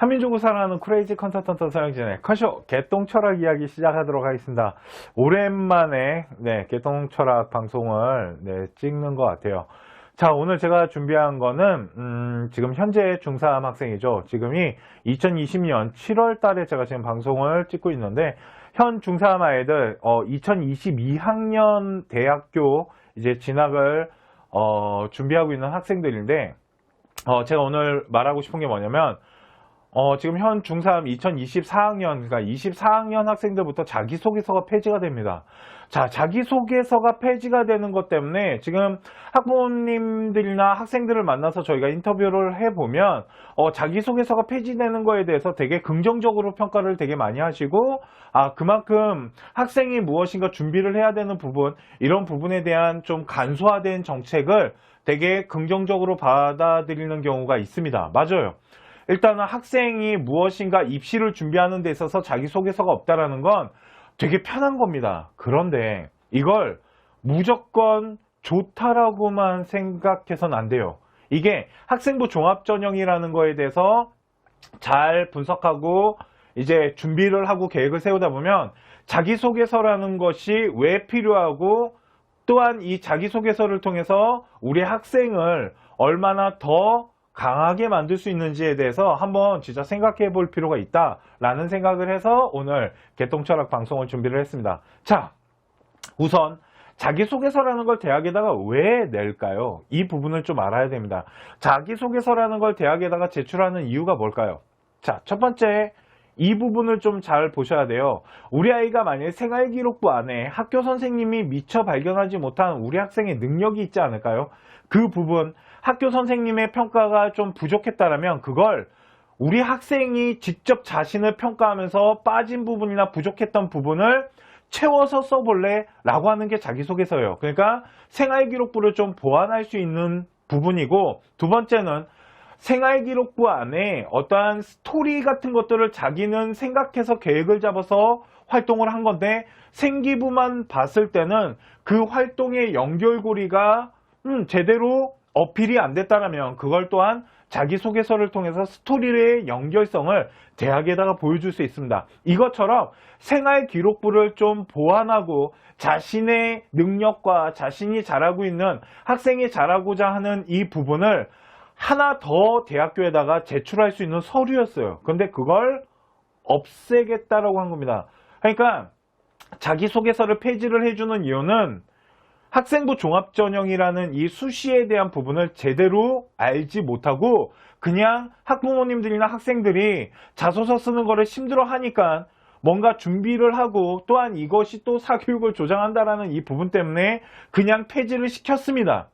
한민족을 사랑하는 크레이지 컨설턴트 서영진의 컨쇼 개똥 철학 이야기 시작하도록 하겠습니다. 오랜만에 네, 개똥 철학 방송을 네, 찍는 것 같아요. 자, 오늘 제가 준비한 거는 음, 지금 현재 중3 학생이죠. 지금이 2020년 7월 달에 제가 지금 방송을 찍고 있는데 현 중3 아이들 어, 2022학년 대학교 이제 진학을 어, 준비하고 있는 학생들인데 어, 제가 오늘 말하고 싶은 게 뭐냐면 어, 지금 현 중3 2024학년, 그러니까 24학년 학생들부터 자기소개서가 폐지가 됩니다. 자, 자기소개서가 폐지가 되는 것 때문에 지금 학부모님들이나 학생들을 만나서 저희가 인터뷰를 해보면, 어, 자기소개서가 폐지되는 거에 대해서 되게 긍정적으로 평가를 되게 많이 하시고, 아, 그만큼 학생이 무엇인가 준비를 해야 되는 부분, 이런 부분에 대한 좀 간소화된 정책을 되게 긍정적으로 받아들이는 경우가 있습니다. 맞아요. 일단은 학생이 무엇인가 입시를 준비하는 데 있어서 자기소개서가 없다라는 건 되게 편한 겁니다. 그런데 이걸 무조건 좋다라고만 생각해서는 안 돼요. 이게 학생부 종합전형이라는 거에 대해서 잘 분석하고 이제 준비를 하고 계획을 세우다 보면 자기소개서라는 것이 왜 필요하고 또한 이 자기소개서를 통해서 우리 학생을 얼마나 더 강하게 만들 수 있는지에 대해서 한번 진짜 생각해 볼 필요가 있다라는 생각을 해서 오늘 개똥철학 방송을 준비를 했습니다. 자, 우선 자기소개서라는 걸 대학에다가 왜 낼까요? 이 부분을 좀 알아야 됩니다. 자기소개서라는 걸 대학에다가 제출하는 이유가 뭘까요? 자, 첫 번째, 이 부분을 좀 잘 보셔야 돼요. 우리 아이가 만약에 생활기록부 안에 학교 선생님이 미처 발견하지 못한 우리 학생의 능력이 있지 않을까요? 그 부분, 학교 선생님의 평가가 좀 부족했다면 그걸 우리 학생이 직접 자신을 평가하면서 빠진 부분이나 부족했던 부분을 채워서 써볼래? 라고 하는 게 자기소개서예요. 그러니까 생활기록부를 좀 보완할 수 있는 부분이고 두 번째는 생활기록부 안에 어떠한 스토리 같은 것들을 자기는 생각해서 계획을 잡아서 활동을 한 건데 생기부만 봤을 때는 그 활동의 연결고리가 음, 제대로 어필이 안 됐다면 그걸 또한 자기소개서를 통해서 스토리의 연결성을 대학에다가 보여줄 수 있습니다. 이것처럼 생활 기록부를 좀 보완하고 자신의 능력과 자신이 잘하고 있는 학생이 잘하고자 하는 이 부분을 하나 더 대학교에다가 제출할 수 있는 서류였어요. 근데 그걸 없애겠다라고 한 겁니다. 그러니까 자기소개서를 폐지를 해주는 이유는 학생부 종합전형이라는 이 수시에 대한 부분을 제대로 알지 못하고 그냥 학부모님들이나 학생들이 자소서 쓰는 거를 힘들어 하니까 뭔가 준비를 하고 또한 이것이 또 사교육을 조장한다라는 이 부분 때문에 그냥 폐지를 시켰습니다.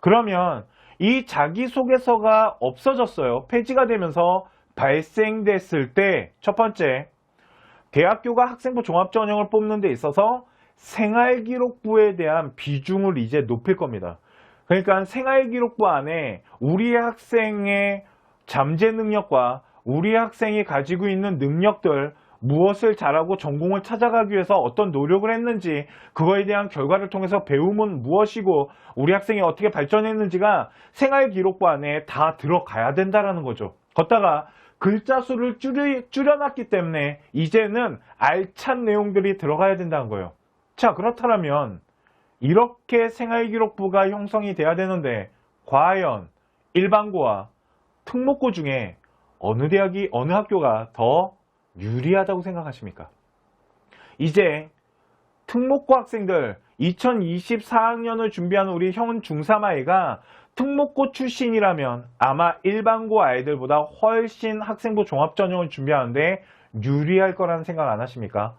그러면 이 자기소개서가 없어졌어요. 폐지가 되면서 발생됐을 때 첫 번째 대학교가 학생부 종합전형을 뽑는 데 있어서 생활기록부에 대한 비중을 이제 높일 겁니다. 그러니까 생활기록부 안에 우리 학생의 잠재 능력과 우리 학생이 가지고 있는 능력들 무엇을 잘하고 전공을 찾아가기 위해서 어떤 노력을 했는지 그거에 대한 결과를 통해서 배움은 무엇이고 우리 학생이 어떻게 발전했는지가 생활기록부 안에 다 들어가야 된다라는 거죠. 걷다가 글자 수를 줄여, 줄여놨기 때문에 이제는 알찬 내용들이 들어가야 된다는 거예요. 자, 그렇다면 이렇게 생활기록부가 형성이 돼야 되는데 과연 일반고와 특목고 중에 어느 대학이 어느 학교가 더 유리하다고 생각하십니까? 이제 특목고 학생들 2024학년을 준비하는 우리 형 중3 아이가 특목고 출신이라면 아마 일반고 아이들보다 훨씬 학생부 종합전형을 준비하는데 유리할 거라는 생각 안 하십니까?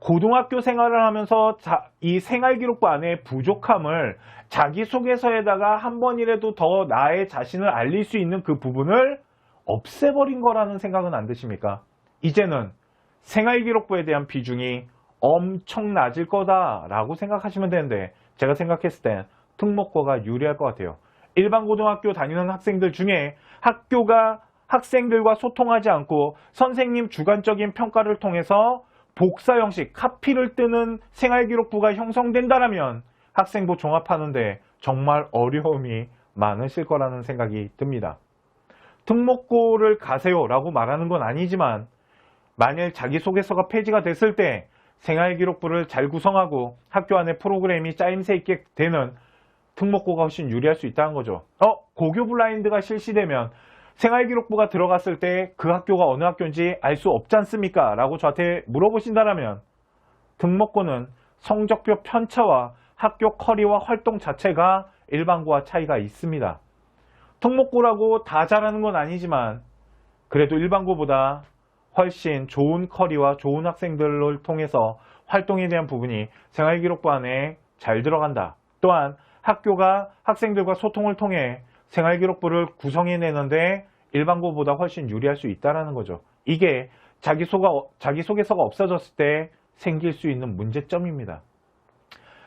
고등학교 생활을 하면서 자- 이 생활기록부 안에 부족함을 자기소개서에다가 한 번이라도 더 나의 자신을 알릴 수 있는 그 부분을 없애버린 거라는 생각은 안 드십니까? 이제는 생활기록부에 대한 비중이 엄청 낮을 거다라고 생각하시면 되는데 제가 생각했을 땐 특목고가 유리할 것 같아요. 일반 고등학교 다니는 학생들 중에 학교가 학생들과 소통하지 않고 선생님 주관적인 평가를 통해서 복사 형식, 카피를 뜨는 생활기록부가 형성된다면 학생부 종합하는데 정말 어려움이 많으실 거라는 생각이 듭니다. 특목고를 가세요 라고 말하는 건 아니지만 만일 자기소개서가 폐지가 됐을 때 생활기록부를 잘 구성하고 학교 안에 프로그램이 짜임새 있게 되는 특목고가 훨씬 유리할 수 있다는 거죠. 어, 고교 블라인드가 실시되면 생활기록부가 들어갔을 때 그 학교가 어느 학교인지 알 수 없지 않습니까? 라고 저한테 물어보신다면 등록고는 성적표 편차와 학교 커리와 활동 자체가 일반고와 차이가 있습니다. 특목고라고 다 잘하는 건 아니지만 그래도 일반고보다 훨씬 좋은 커리와 좋은 학생들을 통해서 활동에 대한 부분이 생활기록부 안에 잘 들어간다. 또한 학교가 학생들과 소통을 통해 생활기록부를 구성해내는데 일반고보다 훨씬 유리할 수 있다는 거죠. 이게 자기소가, 자기소개서가 없어졌을 때 생길 수 있는 문제점입니다.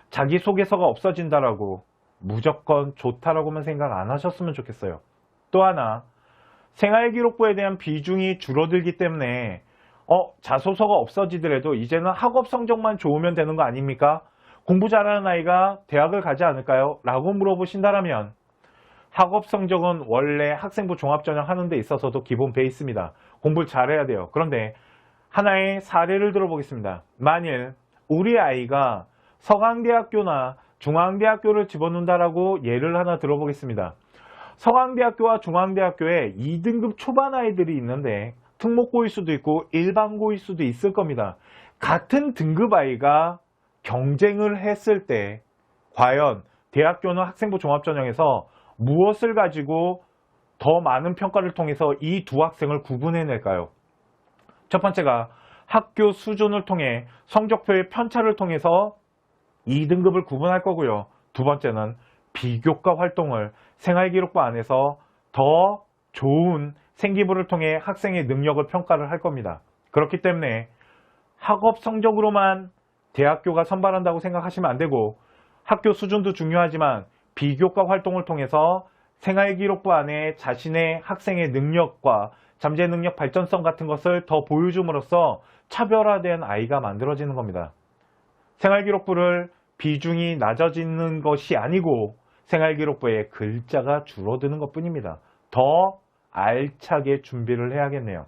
자기소개서가 없어진다라고 무조건 좋다라고만 생각 안 하셨으면 좋겠어요. 또 하나, 생활기록부에 대한 비중이 줄어들기 때문에 어, 자소서가 없어지더라도 이제는 학업 성적만 좋으면 되는 거 아닙니까? 공부 잘하는 아이가 대학을 가지 않을까요? 라고 물어보신다면 학업 성적은 원래 학생부 종합전형 하는 데 있어서도 기본 베이스입니다. 공부를 잘해야 돼요. 그런데 하나의 사례를 들어보겠습니다. 만일 우리 아이가 서강대학교나 중앙대학교를 집어넣는다라고 예를 하나 들어보겠습니다. 서강대학교와 중앙대학교에 2등급 초반 아이들이 있는데 특목고일 수도 있고 일반고일 수도 있을 겁니다. 같은 등급 아이가 경쟁을 했을 때 과연 대학교는 학생부 종합전형에서 무엇을 가지고 더 많은 평가를 통해서 이 두 학생을 구분해낼까요? 첫 번째가 학교 수준을 통해 성적표의 편차를 통해서 2등급을 구분할 거고요. 두 번째는 비교과 활동을 생활기록부 안에서 더 좋은 생기부를 통해 학생의 능력을 평가를 할 겁니다. 그렇기 때문에 학업 성적으로만 대학교가 선발한다고 생각하시면 안 되고 학교 수준도 중요하지만 비교과 활동을 통해서 생활기록부 안에 자신의 학생의 능력과 잠재 능력 발전성 같은 것을 더 보여줌으로써 차별화된 아이가 만들어지는 겁니다. 생활기록부를 비중이 낮아지는 것이 아니고 생활기록부에 글자가 줄어드는 것 뿐입니다. 더 알차게 준비를 해야겠네요.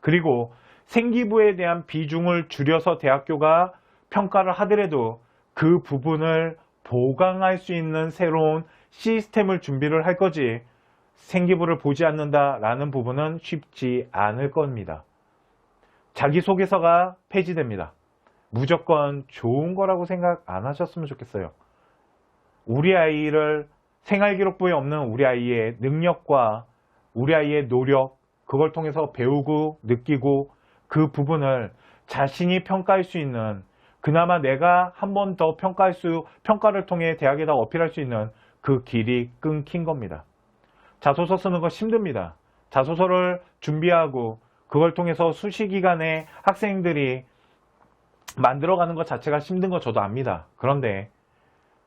그리고 생기부에 대한 비중을 줄여서 대학교가 평가를 하더라도 그 부분을 보강할 수 있는 새로운 시스템을 준비를 할 거지 생기부를 보지 않는다라는 부분은 쉽지 않을 겁니다. 자기소개서가 폐지됩니다. 무조건 좋은 거라고 생각 안 하셨으면 좋겠어요. 우리 아이를 생활기록부에 없는 우리 아이의 능력과 우리 아이의 노력, 그걸 통해서 배우고 느끼고 그 부분을 자신이 평가할 수 있는 그나마 내가 한 번 더 평가할 수, 평가를 통해 대학에다 어필할 수 있는 그 길이 끊긴 겁니다. 자소서 쓰는 거 힘듭니다. 자소서를 준비하고 그걸 통해서 수시 기간에 학생들이 만들어가는 것 자체가 힘든 거 저도 압니다. 그런데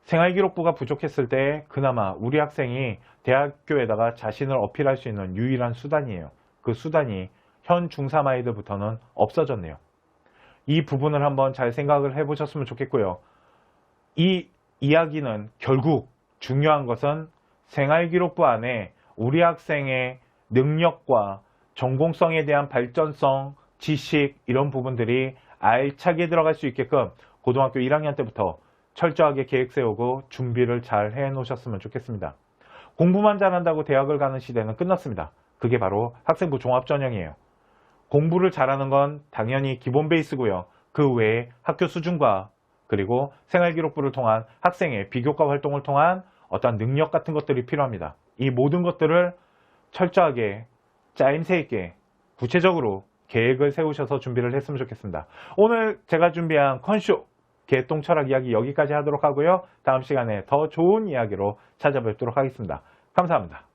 생활기록부가 부족했을 때 그나마 우리 학생이 대학교에다가 자신을 어필할 수 있는 유일한 수단이에요. 그 수단이 현 중3 아이들부터는 없어졌네요. 이 부분을 한번 잘 생각을 해보셨으면 좋겠고요. 이 이야기는 결국 중요한 것은 생활기록부 안에 우리 학생의 능력과 전공성에 대한 발전성, 지식 이런 부분들이 알차게 들어갈 수 있게끔 고등학교 1학년 때부터 철저하게 계획 세우고 준비를 잘 해 놓으셨으면 좋겠습니다. 공부만 잘한다고 대학을 가는 시대는 끝났습니다. 그게 바로 학생부 종합전형이에요. 공부를 잘하는 건 당연히 기본 베이스고요. 그 외에 학교 수준과 그리고 생활기록부를 통한 학생의 비교과 활동을 통한 어떤 능력 같은 것들이 필요합니다. 이 모든 것들을 철저하게 짜임새 있게 구체적으로 계획을 세우셔서 준비를 했으면 좋겠습니다. 오늘 제가 준비한 컨쇼 개똥 철학 이야기 여기까지 하도록 하고요. 다음 시간에 더 좋은 이야기로 찾아뵙도록 하겠습니다. 감사합니다.